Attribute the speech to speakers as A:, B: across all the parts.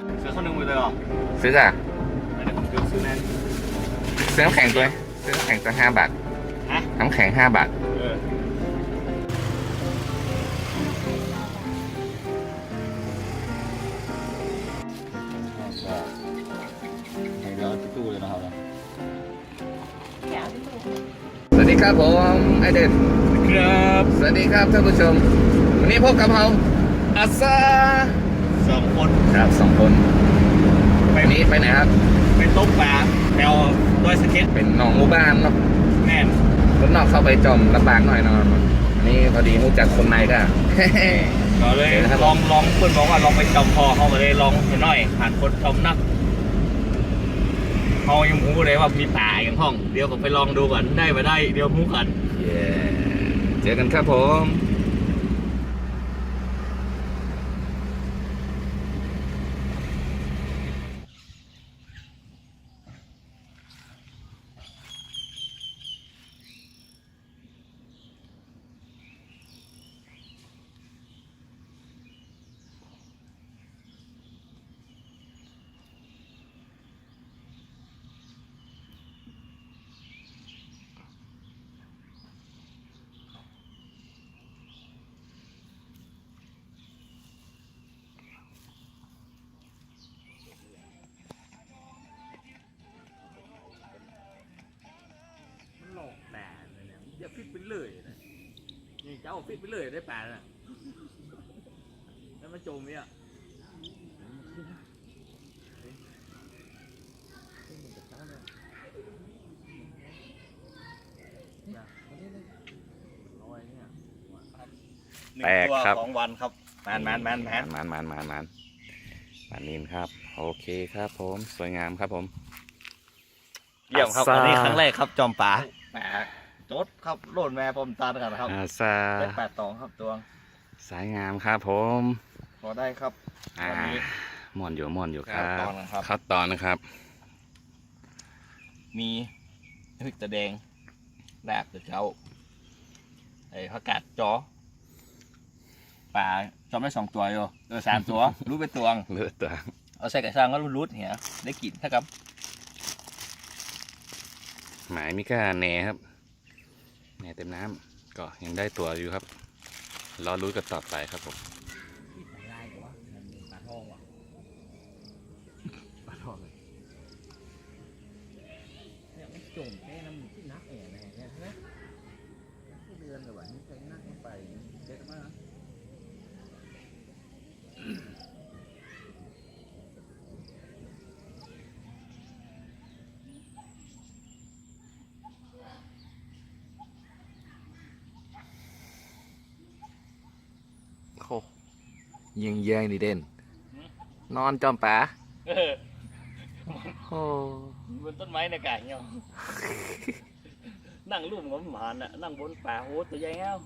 A: ซื้ออะ
B: ไม่ได้ผมซื้อซื้อนั่น
A: ซื้อน้ำแข็งตัวซื้อน้ำแข็งตัวห้าบาท
B: ฮะ
A: น้ำแข็งห้าบาท
B: เออ
C: เดี๋ยวตู้เลยนะครับ
A: สวัสดีครับผมไอเดน
B: ครับ
A: สวัสดีครับท่านผู้ชม วันนี้พบกับเราอาซา
B: สองคน
A: ครับสองคน
B: ไป
A: วันนี้ไปไหนครับ
B: ไปตกปลาแปลด้วยสเก็ต
A: เป็นหนองหมู่บ้านเนาะ
B: แน่น
A: คนนอกเข้าไปจอมลำบากหน่อยเนาะอันนี้พอดีรู้จักคนในก็
B: ก็เลย
A: เดี๋ยวนะครับ
B: ลองลองเพื่อนบอกว่าลองไปจอมพอเข้ามาเลยลองหน่อยผ่านคนจอมนักเขายังรู้เลยว่ามีป่าอย่างห้อง เดี๋ยวผมไปลองดูก่อนได้มาได้ เดี๋ยวมูกัน
A: เย้เจอกันครับผม
B: หลอกป่าเนี่ยอย่าฟิตไป เลยนะนี่เจ้าฟิตไปเลยได้ป่าน่ะแล้วมาโจมเนี่ย
A: แปลกครับ
B: สองวันครับแมนแมนแมนแมน
A: มานมานมานมานมานนินครับ โอเคครับผม สวยงามครับผม
B: เยี่ยมครับ
A: อาซา
B: อันนี้ครั้งแรกครับจอมป่าแหม จดครับโลดแม่ผมตากันครับ
A: อาซา
B: ได้แปดสองครับตัว
A: สายงามครับผม
B: พอได้ครับ
A: อ่า
B: วันนี้
A: ม่วนอยู่ม่วนอยู่ครั
B: ข้าวต
A: บ
B: อนนะครับ
A: ข้าวตอนนะครับ
B: มีพริกตะแดงแลบเดือเจ้าไอ้ผักกาดจอป่าจอมได้สองตัวอยู่เออสามตัว รู้เป็นตัวง
A: เลือดตัว
B: เอาใส่กระชังก็รูดๆเหียได้กลิ่นถ้ากับ
A: หมายมิก้าแหนครับ แหนเต็มน้ำก็ยังได้ตัวอยู่ครับรอรู้กันต่อไปครับผม
B: ปลาทองว่ะปลาทองเลยเนี่ยมันจมแค่น้ำที่นักแอ่แน่เนี่ยใช่ไหมเดือนเลยว่ะนี่เคยนักลงไปเด็ดมาก
A: โอ้ ยิงแยงดีเด่น นอนจอมป่า
B: เออ
A: โอ้
B: บนต้นไม้ในไก่เนาะนั่งรูปของหมาน่ะ นั่งบนป่าโหตัวใหญ่แล้ว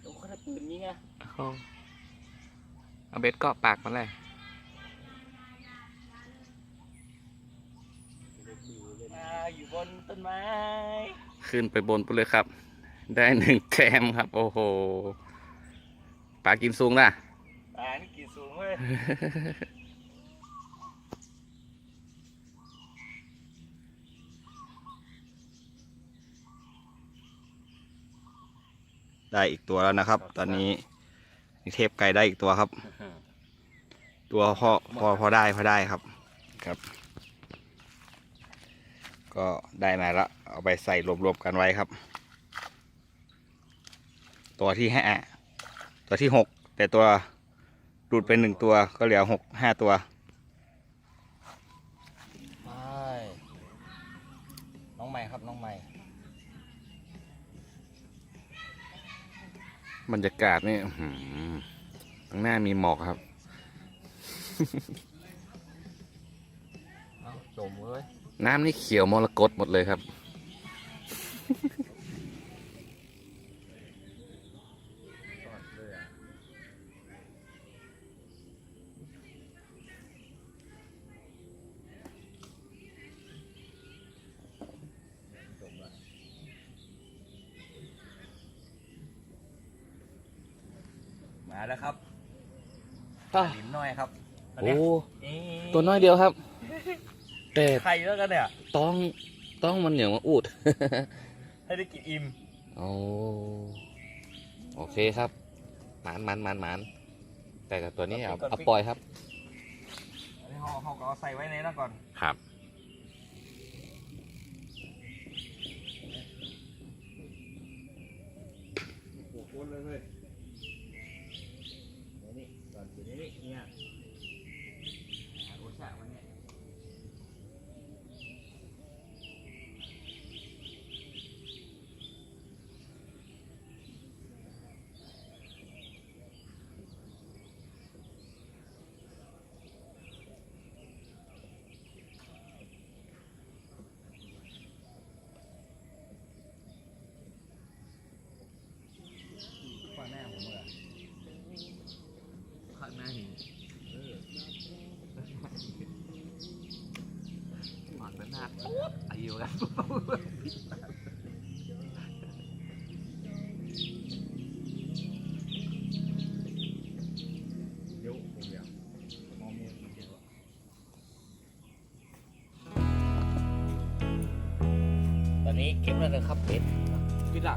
B: โอ้เขาได้ปืนยิงอะ
A: โอ้เอาเบ็ดเกาะปากมันเลย
B: อ่าอยู่บนต้นไม้
A: ขึ้นไปบนไปเลยครับ ได้หนึ่งแต้มครับ โอ้โหปลากินสูงล่ะ
B: ป่านี่กี่สูงเว้ยได้อีกตัวแล้วนะครับ ตอนนี้นี่เทพไก่ได้อีกตัวครับ ตัวพอพอพอได้พอได้ครับครับ ก็ได้มาแล้วเอาไปใส่รวมๆกันไว้ครับ ตัวที่ห้าตัวที่หกแต่ตัว ดูดไปหนึ่งตัวก็เหลือหกห้าตัวน้องใหม่ครับน้องใหม่
A: บรรยากาศนี่อื้อหือข้างหน้ามีหมอกครับ
B: เอาจมเลย
A: น้ำนี่เขียวมรกตหมดเลยครับ
B: แล้วครับ
A: อ้าว
B: หลิมน้อยครับ
A: โอ้
B: เอ๊ะ
A: ตัวน้อยเดียวครับ
B: เอ๊ะ
A: แต่
B: ไข่แล้วกันเนี่ย
A: ต้องต้องมันเหนียวมาอูด
B: ให้ได้กินอิ่ม
A: โอ้โอเคครับ หมานหมันหมันหมันแต่กับตัวนี้เอาเอาปล่อยครับ
B: อันนี้เขาเขาก็เอาใส่ไว้ในนั้นก่อน
A: ครับ
B: หัวโคนเลย ก่อนอยู่นี่เนี่ยหาโอชาวันเนี้ย ข้างหน้าผมเหรอข้างหน้าหินเออหมอนเป็นหน้าอายุ กันเดี๋ยวผมอยากมองมือเดี๋ยวตอนนี้เก็บแล้วนะครับเป็ดปิดละ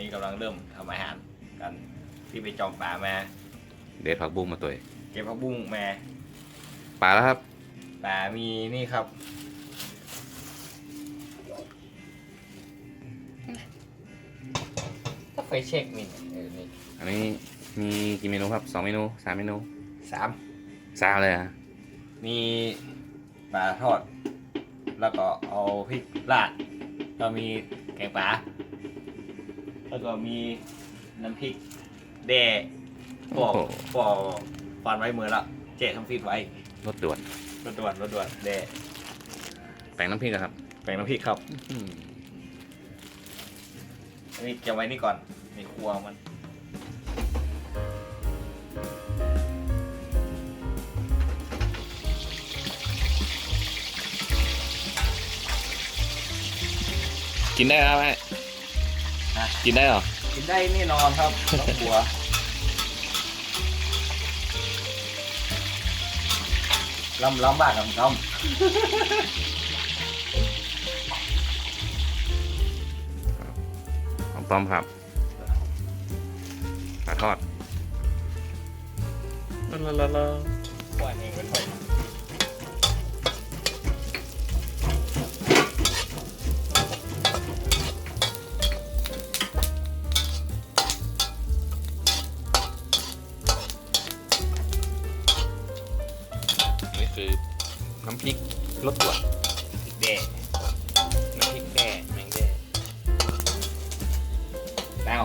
B: นี่กำลังเริ่มทำอาหารกันที่ไปจองป่ามา
A: เด็ดผักบุ้งมาตัวเอง
B: เก็บผักบุ้งมา
A: ปลาแล้วครับ
B: ป่ามีนี่ครับ ถ้าไฟเช็คมินเออนี่
A: อันนี้มีกี่เมนูครับสองเมนูสามเมนู
B: สาม
A: สามเลยอะ
B: มีปลาทอด แล้วก็เอาพริกราดก็มีแกงปลา แล้วก็มีน้ำพริกแด่ปอกปอกฟันไว้มือละเจ๊ทำฟีดไว้
A: รสด่วน
B: รถด่วนรถด่วนแด่
A: แต่งน้ำพริกอะครับ
B: แบ่งน้ำพริกครับ
A: อืม
B: อันนี้จะไว้นี่ก่อนในครัวมัน
A: กินได้ครับแม่
B: ฮะ
A: กินได้เหรอ
B: กินได้แน่นอนครับต้องกลัวลำลำบากกับค
A: ของต้อมครับปลาทอดลาลาลาลาำ
B: ปล่อยเองเป็นไป
A: นี่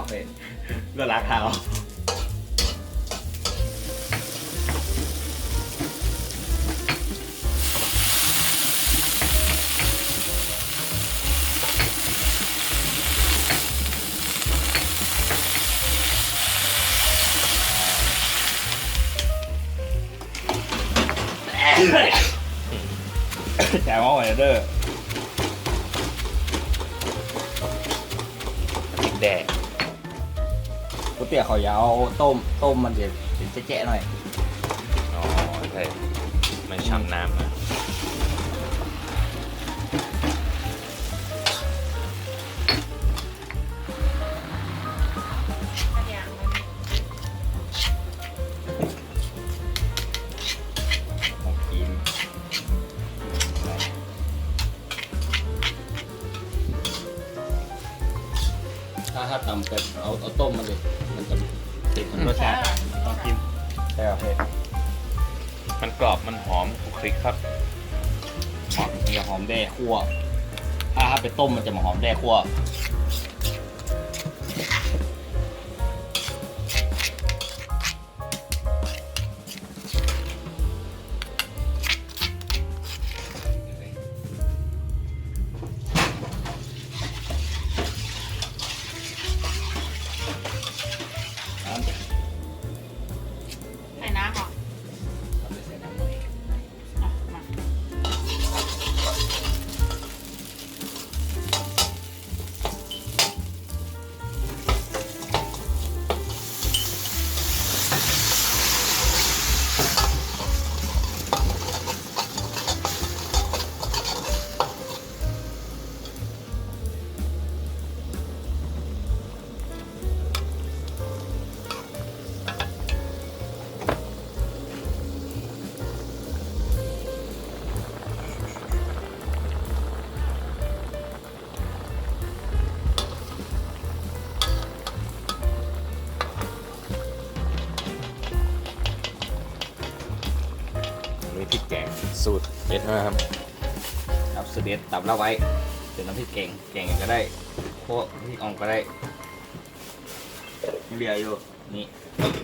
B: เป็นเลือดล้างเท้าแจกมาไว้เด้อ
A: แด่
B: ก๋วยเตี๋ยวเขายาวต้มต้มมันจะเป็นแจ๊ะๆหน่อย
A: อ๋อใช่ไม่ช้ำน้ำนะ
B: ถ้าถ้าทำเป็นเอาเอาต้มมันเลย มันจะติดรสชาติต้องกินใช่ครับพี่
A: มันกรอบมันหอมคลุกคลิกครับ
B: มันจะหอมแด้คั่วถ้าถ้าไปต้มมันจะมาหอมแด้คั่ว
A: นะครับ
B: ครับสเด็ดตับแล้วไว้เป็นน้ำพริกแกงแกงก็ได้โคพริกอ่องก็ได้เหลืออยู่นี่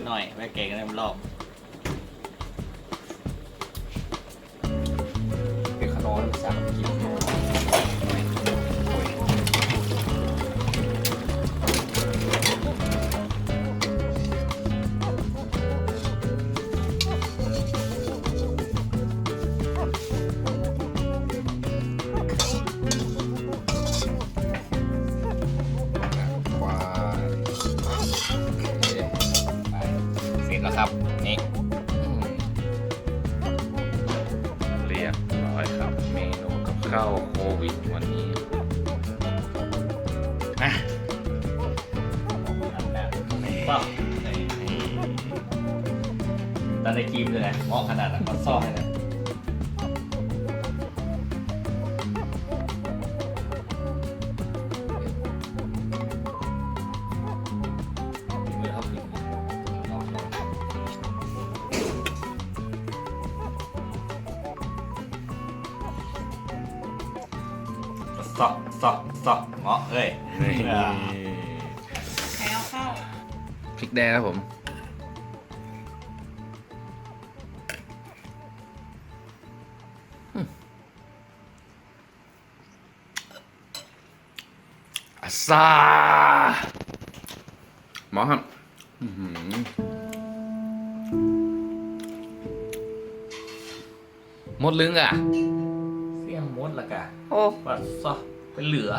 B: หน่อยไว้แกงก็ได้มันรอบเป็นขนมสามกิโล
A: ม
B: เลยนะเหมาะขนาดนั้นก็ซ่อมให้นะมือเขาผิดลองลองซอกซอกซอกเหมาะเอ้ย
A: นี่
B: อ่า
D: ใครเอาเข้า
A: พริกแดงครับผม ซาหมอครับอื้อหือหมดลึงอะ
B: เสี่ยงมดละกะ
A: โอ้
B: ปัดซอกเป็นเหลือ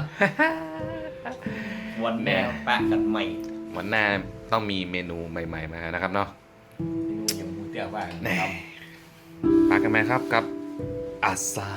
B: วันแม่ปะกันใหม่
A: วันหน้าต้องมีเมนูใหม่ ๆ มานะครับเนาะ
B: ที่นู่นยังมูเตี้ยบ้าง
A: แน่
B: ท
A: ปากกันไหมครับกับอาซา